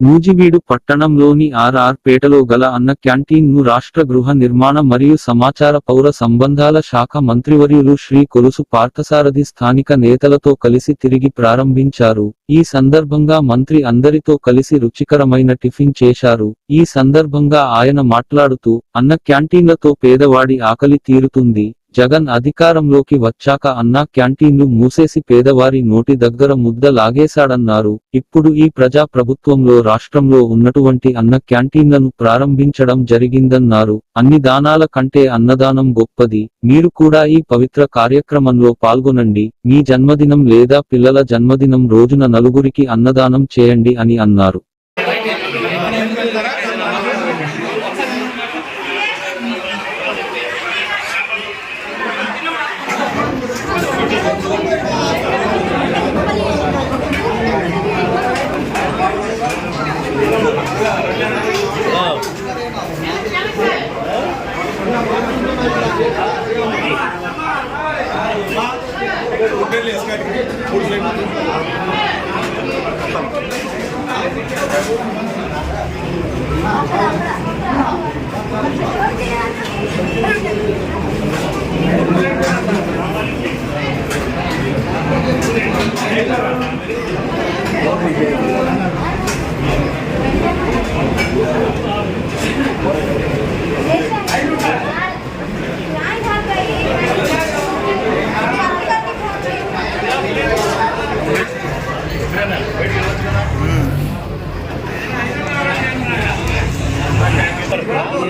నూజివీడు పట్టణంలోని ఆర్ఆర్ పేటలో గల అన్న క్యాంటీన్ను రాష్ట్ర గృహ నిర్మాణ మరియు సమాచార పౌర సంబంధాల శాఖ మంత్రివర్యులు శ్రీ కొలుసు పార్థసారథి స్థానిక నేతలతో కలిసి తిరిగి ప్రారంభించారు. ఈ సందర్భంగా మంత్రి అందరితో కలిసి రుచికరమైన టిఫిన్ చేశారు. ఈ సందర్భంగా ఆయన మాట్లాడుతూ అన్న క్యాంటీన్లతో పేదవాడి ఆకలి తీరుతుంది. జగన్ అధికారంలోకి వచ్చాక అన్నా క్యాంటీన్లు మూసేసి పేదవారి నోటి దగ్గర ముద్ద లాగేశాడన్నారు. ఇప్పుడు ఈ ప్రజా ప్రభుత్వంలో రాష్ట్రంలో ఉన్నటువంటి అన్న క్యాంటీన్లను ప్రారంభించడం జరిగిందన్నారు. అన్ని దానాల కంటే అన్నదానం గొప్పది. మీరు కూడా ఈ పవిత్ర కార్యక్రమంలో పాల్గొనండి. మీ జన్మదినం లేదా పిల్లల జన్మదినం రోజున నలుగురికి అన్నదానం చేయండి అని అన్నారు.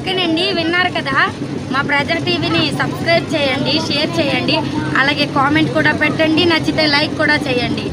ఓకేనండి విన్నారు కదా? మా ప్రజర్ టీవీని సబ్స్క్రైబ్ చేయండి షేర్ చేయండి అలాగే కామెంట్ కూడా పెట్టండి నచ్చితే లైక్ కూడా చేయండి.